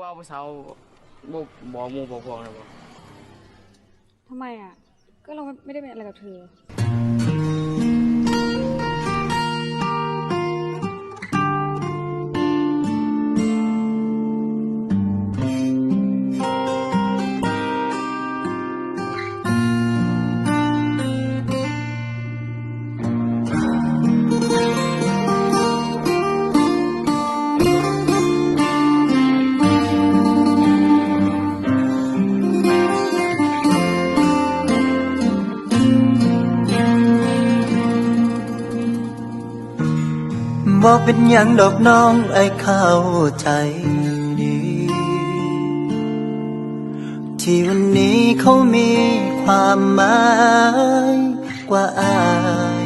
ว่าผู้สาวบ่บอกหมู่บอกพวกนะบ่ทำไมอะ ก็เราไม่ได้เป็นอะไรกับเธอ บ่เป็นหยังดอกน้องไอ้เข้าใจดี ที่วันนี้เขามีความหมายกว่าอา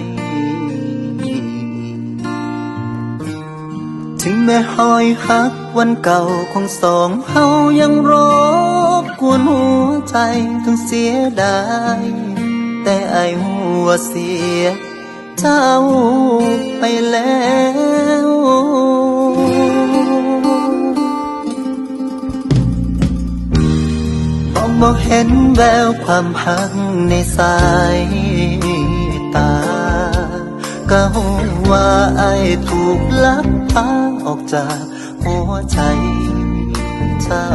ย ถึงแม้หอยหักวันเก่าของสองเฮายังรบกวนหัวใจทั้งเสียดาย แต่ไอหัวเสียเจ้าไปแล้ว บอกเห็นแววความหักในสายตา ก็หูว่าไอ้ถูกลักพาออกจากหัวใจเจ้า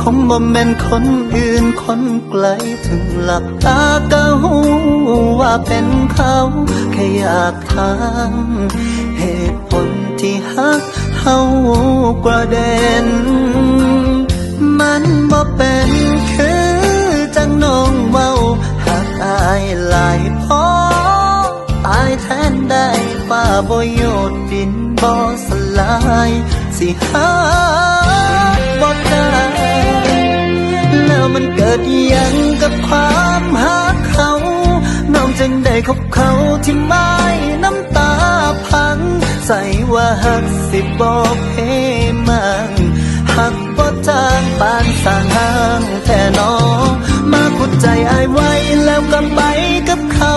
คงบ่แม่นคนอื่นคนไกลถึงหลับตาก็หูว่าเป็นเขาแค่อยากถามเหตุผลที่ฮักเฮากระเด็น มันบ่เป็นคือจังน้องเว้าหักอายหลายพอตายแทนได้ฟ้าบ่โยดดินบ่สลาย สิหาบ่ได้แล้วมันเกิดยังกับความหักเขา น้องจึงได้คบเขาที่ไม้น้ำตาพัง ใส่ว่าหักสิบอกเพมังหัก จางปานสางห้างแต่นอ มาขุดใจอายไว้แล้วก็ไปกับเขา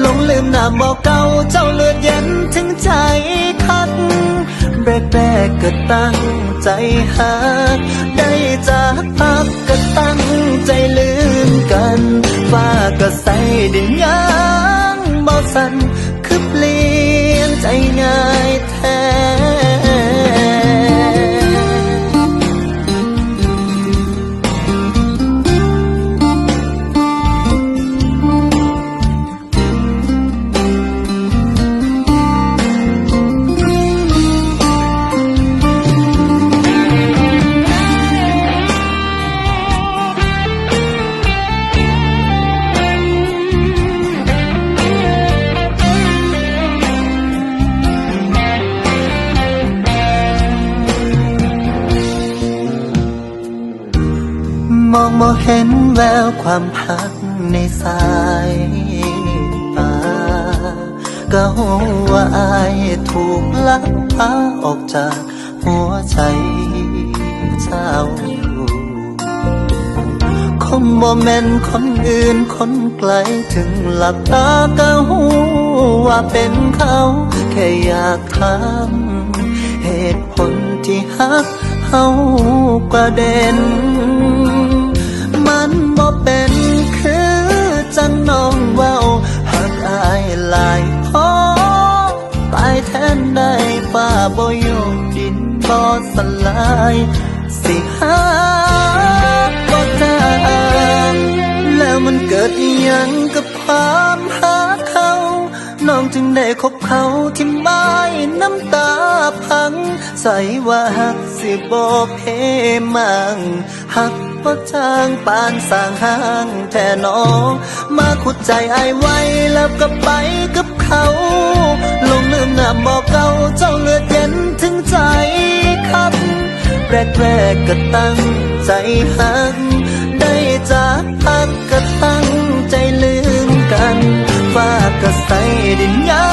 หลงลืมนามบอกเก่าเจ้าเลือดเย็นถึงใจคัดแรกแรกก็ตั้งใจหักได้จากพักก็ตั้งใจลืมกันฟ้าก็ใส่ดินยังบ่สันคือเปลี่ยนใจง่าย องบ่เห็นแววความพักในสายตาก็หูว่าอายถูกลักพาออกจากหัวใจเจ้า คงบ่แม่นคนอื่นคนไกลถึงหลับตาก็หูว่าเป็นเขา แค่อยากถามเหตุผลที่ฮักเฮากระเด็น ฟ้าบ่โยกดินบ่สลาย สิหาบ่จางแล้วมันเกิดอีหยังกับความหาเขาน้องจึงได้คบเขาที่ไม้น้ำตาพัง ใส่ว่าหักสิบอกเพมังหักบ่จางปานสร้างห้างแท่น้อง มาขุดใจไอไว้แล้วก็ไปกับเขา กระตั้งใจหัก ได้จากพักก็ตั้งใจลืมกันฟ้าก็ใส่ดินยั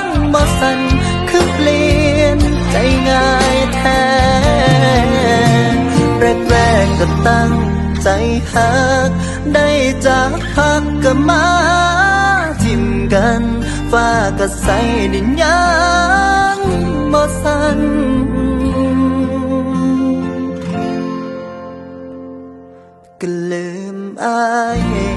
งบ่สันคือเปลี่ยนใจง่ายแท้แรกแรกๆก็ตั้งใจหัก ได้จากพักก็มาทิมกันฟ้าก็ใส่ดินยังบ่สัน ก็ลืมอาย